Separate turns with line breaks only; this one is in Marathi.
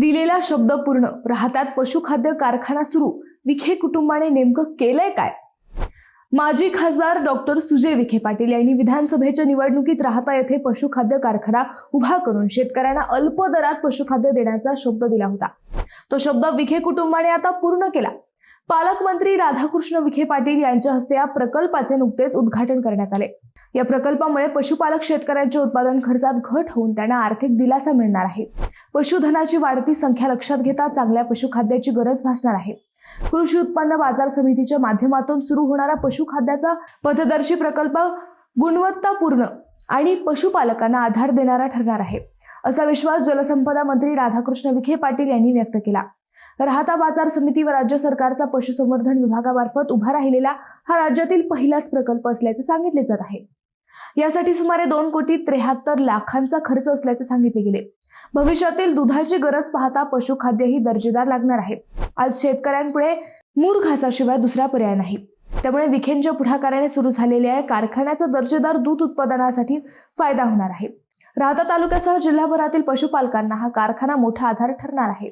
दिलेला शब्द पूर्ण. राहतात पशुखाद्य कारखाना सुरू. विखे कुटुंबाने नेमकं केलंय काय? माजी खासदार डॉक्टर सुजय विखे पाटील यांनी विधानसभेच्या निवडणुकीत राहता येथे पशुखाद्य कारखाना उभा करून शेतकऱ्यांना अल्प दरात पशुखाद्य देण्याचा शब्द दिला होता. तो शब्द विखे कुटुंबाने आता पूर्ण केला. पालकमंत्री राधाकृष्ण विखे पाटील यांच्या हस्ते या प्रकल्पाचे नुकतेच उद्घाटन करण्यात आले. या प्रकल्पामुळे पशुपालक शेतकऱ्यांच्या उत्पादन खर्चात घट होऊन त्यांना आर्थिक दिलासा मिळणार आहे. पशुधनाची वाढती संख्या लक्षात घेता चांगल्या पशुखाद्याची गरज भासणार आहे. कृषी उत्पन्न बाजार समितीच्या माध्यमातून सुरू होणारा पशुखाद्याचा पथदर्शी प्रकल्प गुणवत्तापूर्ण आणि पशुपालकांना आधार देणारा ठरणार आहे. असा विश्वास जलसंपदा मंत्री राधाकृष्ण विखे पाटील यांनी व्यक्त केला. राहता बाजार समिती व राज्य सरकारचा पशुसंवर्धन विभागामार्फत उभा राहिलेला हा राज्यातील पहिलाच प्रकल्प असल्याचे सांगितले जात आहे. यासाठी सुमारे दोन कोटी त्र्याहत्तर लाखांचा खर्च असल्याचे सांगितले गेले. भविष्यातील दुधाची गरज पाहता पशुखाद्यही दर्जेदार लागणार आहे आज शेतकऱ्यांपुढे मूर घासाशिवाय दुसरा पर्याय नाही. त्यामुळे विखेंच्या पुढाकाराने सुरू झालेल्या या कारखान्याचा दर्जेदार दूध उत्पादनासाठी फायदा होणार आहे. राहता तालुक्यासह जिल्हाभरातील पशुपालकांना हा कारखाना मोठा आधार ठरणार आहे.